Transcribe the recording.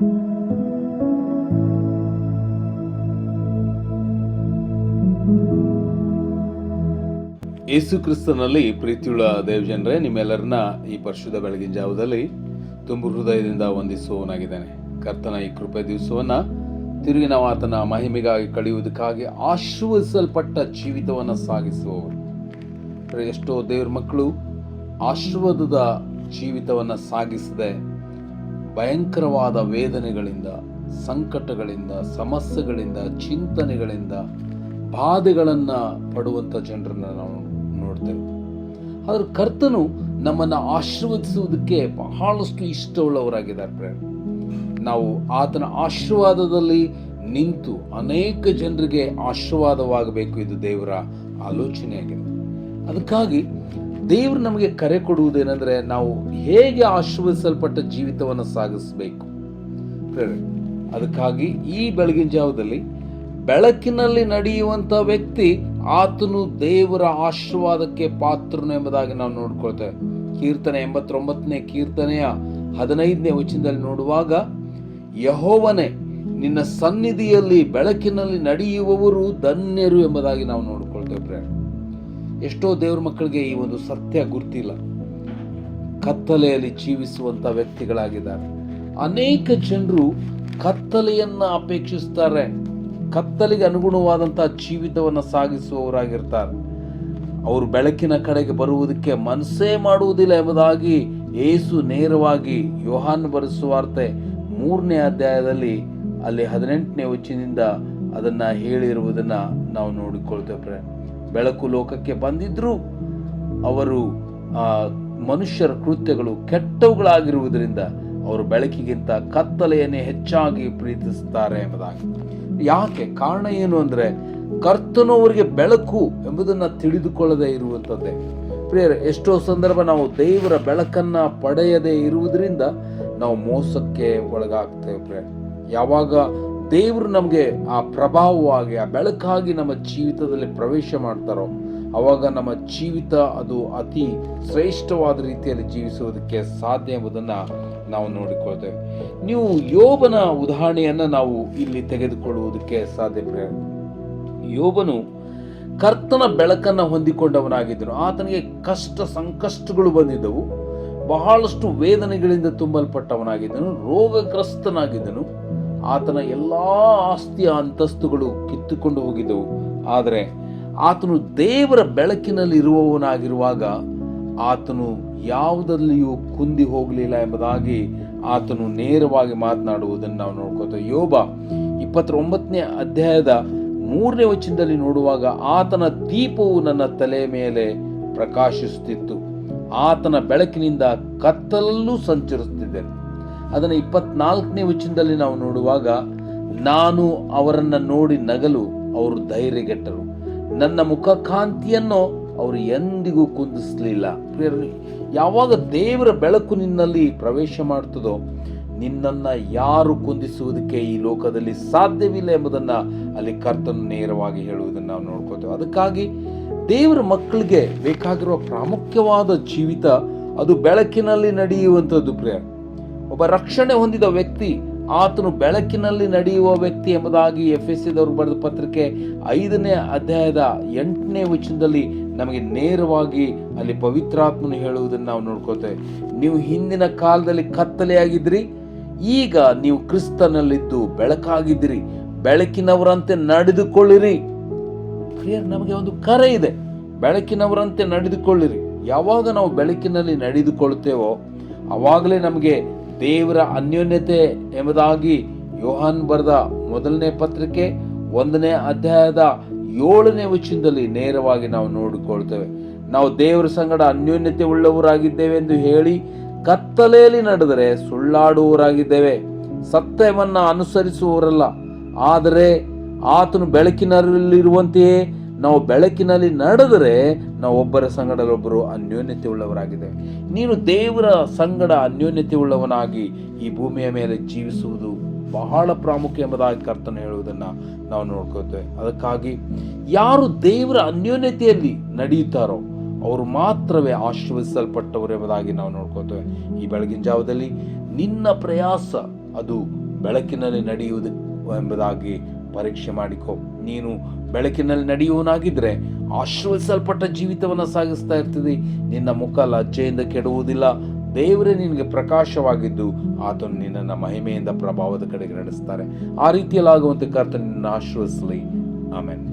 ಯೇಸು ಕ್ರಿಸ್ತನಲ್ಲಿ ಪ್ರೀತಿಯುಳ್ಳ ದೇವಜನರೇ, ನಿಮ್ಮೆಲ್ಲರನ್ನ ಈ ಪರಿಶುದ್ಧ ಬೆಳಗಿನ ಜಾವದಲ್ಲಿ ತುಂಬು ಹೃದಯದಿಂದ ವಂದಿಸುವವನಾಗಿದ್ದೇನೆ. ಕರ್ತನ ಈ ಕೃಪೆ ದಿವಸವನ್ನ ತಿರುಗಿ ನಾವು ಆತನ ಮಹಿಮೆಗಾಗಿ ಕಳೆಯುವುದಕ್ಕಾಗಿ ಆಶೀರ್ವದಿಸಲ್ಪಟ್ಟ ಜೀವಿತವನ್ನು ಸಾಗಿಸುವವರು. ಎಷ್ಟೋ ದೇವ್ರ ಮಕ್ಕಳು ಆಶೀರ್ವಾದದ ಜೀವಿತವನ್ನು ಸಾಗಿಸದೆ ಭಯಂಕರವಾದ ವೇದನೆಗಳಿಂದ, ಸಂಕಟಗಳಿಂದ, ಸಮಸ್ಯೆಗಳಿಂದ, ಚಿಂತನೆಗಳಿಂದ ಬಾಧೆಗಳನ್ನು ಪಡುವಂಥ ಜನರನ್ನು ನಾವು ನೋಡ್ತೇವೆ. ಆದರೆ ಕರ್ತನು ನಮ್ಮನ್ನು ಆಶೀರ್ವದಿಸುವುದಕ್ಕೆ ಬಹಳಷ್ಟು ಇಷ್ಟವುಳ್ಳವರಾಗಿದ್ದಾರೆ ಪ್ರೇರಣೆ ನಾವು ಆತನ ಆಶೀರ್ವಾದದಲ್ಲಿ ನಿಂತು ಅನೇಕ ಜನರಿಗೆ ಆಶೀರ್ವಾದವಾಗಬೇಕು ಇದು ದೇವರ ಆಲೋಚನೆಯಾಗಿದೆ. ಅದಕ್ಕಾಗಿ ದೇವರು ನಮಗೆ ಕರೆ ಕೊಡುವುದೇನೆಂದರೆ ನಾವು ಹೇಗೆ ಆಶೀರ್ವದಿಸಲ್ಪಟ್ಟ ಜೀವಿತವನ್ನು ಸಾಗಿಸಬೇಕು. ಅದಕ್ಕಾಗಿ ಈ ಬೆಳಗಿನ ಜಾವದಲ್ಲಿ ಬೆಳಕಿನಲ್ಲಿ ನಡೆಯುವಂಥ ವ್ಯಕ್ತಿ ಆತನು ದೇವರ ಆಶೀರ್ವಾದಕ್ಕೆ ಪಾತ್ರನು ಎಂಬುದಾಗಿ ನಾವು ನೋಡ್ಕೊಳ್ತೇವೆ. ಕೀರ್ತನೆ ಎಂಬತ್ತೊಂಬತ್ತನೇ ಕೀರ್ತನೆಯ ಹದಿನೈದನೇ ವಚನದಲ್ಲಿ ನೋಡುವಾಗ, ಯಹೋವನೇ, ನಿನ್ನ ಸನ್ನಿಧಿಯಲ್ಲಿ ಬೆಳಕಿನಲ್ಲಿ ನಡೆಯುವವರು ಧನ್ಯರು ಎಂಬುದಾಗಿ ನಾವು ಪ್ರೇಮ ಎಷ್ಟೋ ದೇವ್ರ ಮಕ್ಕಳಿಗೆ ಈ ಒಂದು ಸತ್ಯ ಗುರ್ತಿಲ್ಲ. ಕತ್ತಲೆಯಲ್ಲಿ ಜೀವಿಸುವಂತ ವ್ಯಕ್ತಿಗಳಾಗಿದ್ದಾರೆ. ಅನೇಕ ಜನರು ಕತ್ತಲೆಯನ್ನು ಅಪೇಕ್ಷಿಸ್ತಾರೆ. ಕತ್ತಲಿಗೆ ಅನುಗುಣವಾದಂಥ ಜೀವಿತವನ್ನು ಸಾಗಿಸುವವರಾಗಿರ್ತಾರೆ. ಅವರು ಬೆಳಕಿನ ಕಡೆಗೆ ಬರುವುದಕ್ಕೆ ಮನಸ್ಸೇ ಮಾಡುವುದಿಲ್ಲ ಎಂಬುದಾಗಿ ಏಸು ನೇರವಾಗಿ ಯೋಹಾನ್ ಬರೆಸುವಾರ್ತೆ ಮೂರನೇ ಅಧ್ಯಾಯದಲ್ಲಿ ಅಲ್ಲಿ ಹದಿನೆಂಟನೇ ವಚನದಿಂದ ಅದನ್ನ ಹೇಳಿರುವುದನ್ನ ನಾವು ನೋಡಿಕೊಳ್ತೇವೆ ಬೆಳಕು ಲೋಕಕ್ಕೆ ಬಂದಿದ್ರು ಅವರು ಆ ಮನುಷ್ಯರ ಕೃತ್ಯಗಳು ಕೆಟ್ಟವುಗಳಾಗಿರುವುದರಿಂದ ಅವರು ಬೆಳಕಿಗಿಂತ ಕತ್ತಲೆಯನ್ನೇ ಹೆಚ್ಚಾಗಿ ಪ್ರೀತಿಸುತ್ತಾರೆ ಎಂಬುದಾಗಿ. ಯಾಕೆ? ಕಾರಣ ಏನು ಅಂದ್ರೆ ಕರ್ತನು ಅವರಿಗೆ ಬೆಳಕು ಎಂಬುದನ್ನ ತಿಳಿದುಕೊಳ್ಳದೆ ಇರುವಂಥದ್ದೇ ಪ್ರಿಯರ, ಎಷ್ಟೋ ಸಂದರ್ಭ ನಾವು ದೇವರ ಬೆಳಕನ್ನ ಪಡೆಯದೇ ಇರುವುದರಿಂದ ನಾವು ಮೋಸಕ್ಕೆ ಒಳಗಾಗ್ತೇವೆ ಪ್ರಿಯರ್. ಯಾವಾಗ ದೇವರು ನಮಗೆ ಆ ಪ್ರಭಾವವಾಗಿ, ಆ ಬೆಳಕಾಗಿ ನಮ್ಮ ಜೀವಿತದಲ್ಲಿ ಪ್ರವೇಶ ಮಾಡ್ತಾರೋ, ಅವಾಗ ನಮ್ಮ ಜೀವಿತ ಅದು ಅತಿ ಶ್ರೇಷ್ಠವಾದ ರೀತಿಯಲ್ಲಿ ಜೀವಿಸುವುದಕ್ಕೆ ಸಾಧ್ಯ ಎಂಬುದನ್ನು ನಾವು ನೋಡಿಕೊಳ್ತೇವೆ. ನೀವು ಯೋಬನ ಉದಾಹರಣೆಯನ್ನು ನಾವು ಇಲ್ಲಿ ತೆಗೆದುಕೊಳ್ಳುವುದಕ್ಕೆ ಸಾಧ್ಯ ಯೋಬನು ಕರ್ತನ ಬೆಳಕನ್ನು ಹೊಂದಿಕೊಂಡವನಾಗಿದ್ದನು ಆತನಿಗೆ ಕಷ್ಟ ಸಂಕಷ್ಟಗಳು ಬಂದಿದ್ದವು. ಬಹಳಷ್ಟು ವೇದನೆಗಳಿಂದ ತುಂಬಲ್ಪಟ್ಟವನಾಗಿದ್ದನು, ರೋಗಗ್ರಸ್ತನಾಗಿದ್ದನು. ಆತನ ಎಲ್ಲಾ ಆಸ್ತಿಯ ಅಂತಸ್ತುಗಳು ಕಿತ್ತುಕೊಂಡು ಹೋಗಿದ್ದವು. ಆದರೆ ಆತನು ದೇವರ ಬೆಳಕಿನಲ್ಲಿ ಇರುವವನಾಗಿರುವಾಗ ಆತನು ಯಾವುದರಲ್ಲಿಯೂ ಕುಂದಿ ಹೋಗಲಿಲ್ಲ ಎಂಬುದಾಗಿ ಆತನು ನೇರವಾಗಿ ಮಾತನಾಡುವುದನ್ನು ನಾವು ನೋಡ್ಕೋತೇವೆ ಯೋಬ ಇಪ್ಪತ್ತೊಂಬತ್ತನೇ ಅಧ್ಯಾಯದ ಮೂರನೇ ವಚನದಲ್ಲಿ ನೋಡುವಾಗ ಆತನ ದೀಪವು ನನ್ನ ತಲೆ ಮೇಲೆ ಪ್ರಕಾಶಿಸುತ್ತಿತ್ತು. ಆತನ ಬೆಳಕಿನಿಂದ ಕತ್ತಲಲ್ಲೂ ಸಂಚರಿಸುತ್ತಿದ್ದೇನೆ. ಅದನ್ನು ಇಪ್ಪತ್ನಾಲ್ಕನೇ ವಚನದಲ್ಲಿ ನಾವು ನೋಡುವಾಗ, ನಾನು ಅವರನ್ನು ನೋಡಿ ನಗಲು, ಅವರು ಧೈರ್ಯಗೆಟ್ಟರು. ನನ್ನ ಮುಖಕಾಂತಿಯನ್ನು ಅವರು ಎಂದಿಗೂ ಕುಂದಿಸಲಿಲ್ಲ. ಯಾವಾಗ ದೇವರ ಬೆಳಕು ನಿನ್ನಲ್ಲಿ ಪ್ರವೇಶ ಮಾಡ್ತದೋ, ನಿನ್ನನ್ನು ಯಾರು ಕುಂದಿಸುವುದಕ್ಕೆ ಈ ಲೋಕದಲ್ಲಿ ಸಾಧ್ಯವಿಲ್ಲ ಎಂಬುದನ್ನು ಅಲ್ಲಿ ಕರ್ತನು ನೇರವಾಗಿ ಹೇಳುವುದನ್ನು ನಾವು ನೋಡ್ಕೋತೇವೆ. ಅದಕ್ಕಾಗಿ ದೇವರ ಮಕ್ಕಳಿಗೆ ಬೇಕಾಗಿರುವ ಪ್ರಾಮುಖ್ಯವಾದ ಜೀವಿತ ಅದು ಬೆಳಕಿನಲ್ಲಿ ನಡೆಯುವಂಥದ್ದು ಪ್ರಿಯ ಒಬ್ಬ ರಕ್ಷಣೆ ಹೊಂದಿದ ವ್ಯಕ್ತಿ, ಆತನು ಬೆಳಕಿನಲ್ಲಿ ನಡೆಯುವ ವ್ಯಕ್ತಿ ಎಂಬುದಾಗಿ ಎಫ್ ಎಸ್ ಸಿದವರು ಬರೆದ ಪತ್ರಿಕೆ ಐದನೇ ಅಧ್ಯಾಯದ ಎಂಟನೇ ವಚನದಲ್ಲಿ ನಮಗೆ ನೇರವಾಗಿ ಅಲ್ಲಿ ಪವಿತ್ರಾತ್ಮನು ಹೇಳುವುದನ್ನು ನಾವು ನೋಡ್ಕೋತೇವೆ ನೀವು ಹಿಂದಿನ ಕಾಲದಲ್ಲಿ ಕತ್ತಲೆಯಾಗಿದ್ರಿ ಈಗ ನೀವು ಕ್ರಿಸ್ತನಲ್ಲಿದ್ದು ಬೆಳಕಾಗಿದ್ದೀರಿ, ಬೆಳಕಿನವರಂತೆ ನಡೆದುಕೊಳ್ಳಿರಿ. ಪ್ರಿಯರ್ ನಮಗೆ ಒಂದು ಕರೆ ಇದೆ. ಬೆಳಕಿನವರಂತೆ ನಡೆದುಕೊಳ್ಳಿರಿ. ಯಾವಾಗ ನಾವು ಬೆಳಕಿನಲ್ಲಿ ನಡೆದುಕೊಳ್ಳುತ್ತೇವೋ, ಅವಾಗಲೇ ನಮಗೆ ದೇವರ ಅನ್ಯೋನ್ಯತೆ ಎಂಬುದಾಗಿ ಯೋಹಾನ್ ಬರೆದ ಮೊದಲನೇ ಪತ್ರಿಕೆ ಒಂದನೇ ಅಧ್ಯಾಯದ ಏಳನೇ ವಚನದಲ್ಲಿ ನೇರವಾಗಿ ನಾವು ನೋಡಿಕೊಳ್ತೇವೆ. ನಾವು ದೇವರ ಸಂಗಡ ಅನ್ಯೋನ್ಯತೆ ಉಳ್ಳವರಾಗಿದ್ದೇವೆ ಎಂದು ಹೇಳಿ ಕತ್ತಲೆಯಲ್ಲಿ ನಡೆದರೆ ಸುಳ್ಳಾಡುವವರಾಗಿದ್ದೇವೆ. ಸತ್ಯವನ್ನ ಅನುಸರಿಸುವವರಲ್ಲ. ಆದರೆ ಆತನು ಬೆಳಕಿನಲ್ಲಿರುವಂತೆಯೇ ನಾವು ಬೆಳಕಿನಲ್ಲಿ ನಡೆದರೆ ನಾವು ಒಬ್ಬರ ಸಂಗಡಲ್ಲೊಬ್ಬರು ಅನ್ಯೋನ್ಯತೆ ಉಳ್ಳವರಾಗಿದೆ ನೀನು ದೇವರ ಸಂಗಡ ಅನ್ಯೋನ್ಯತೆ ಉಳ್ಳವನಾಗಿ ಈ ಭೂಮಿಯ ಮೇಲೆ ಜೀವಿಸುವುದು ಬಹಳ ಪ್ರಾಮುಖ್ಯ ಎಂಬುದಾಗಿ ಕರ್ತನ ಹೇಳುವುದನ್ನು ನಾವು ನೋಡ್ಕೋತೇವೆ ಅದಕ್ಕಾಗಿ ಯಾರು ದೇವರ ಅನ್ಯೋನ್ಯತೆಯಲ್ಲಿ ನಡೆಯುತ್ತಾರೋ ಅವರು ಮಾತ್ರವೇ ಆಶೀರ್ವದಿಸಲ್ಪಟ್ಟವರು ಎಂಬುದಾಗಿ ನಾವು ನೋಡ್ಕೋತೇವೆ ಈ ಬೆಳಗಿನ ಜಾವದಲ್ಲಿ ನಿನ್ನ ಪ್ರಯಾಸ ಅದು ಬೆಳಕಿನಲ್ಲಿ ನಡೆಯುವುದು ಎಂಬುದಾಗಿ ಪರೀಕ್ಷೆ ಮಾಡಿಕೊ. ನೀನು ಬೆಳಕಿನಲ್ಲಿ ನಡೆಯುವನಾಗಿದ್ದರೆ ಆಶ್ರಯಿಸಲ್ಪಟ್ಟ ಜೀವಿತವನ್ನು ಸಾಗಿಸ್ತಾ ಇರ್ತದೆ. ನಿನ್ನ ಮುಖ ಲಜ್ಜೆಯಿಂದ ಕೆಡುವುದಿಲ್ಲ ದೇವರೇ ನಿನಗೆ ಪ್ರಕಾಶವಾಗಿದ್ದು, ಆತನು ನಿನ್ನನ್ನು ಮಹಿಮೆಯಿಂದ ಪ್ರಭಾವದ ಕಡೆಗೆ ನಡೆಸ್ತಾರೆ. ಆ ರೀತಿಯಲ್ಲಾಗುವಂತೆ ಕರ್ತ ನಿನ್ನ ಆಶ್ರಯಿಸಲಿ. ಆಮೇಲೆ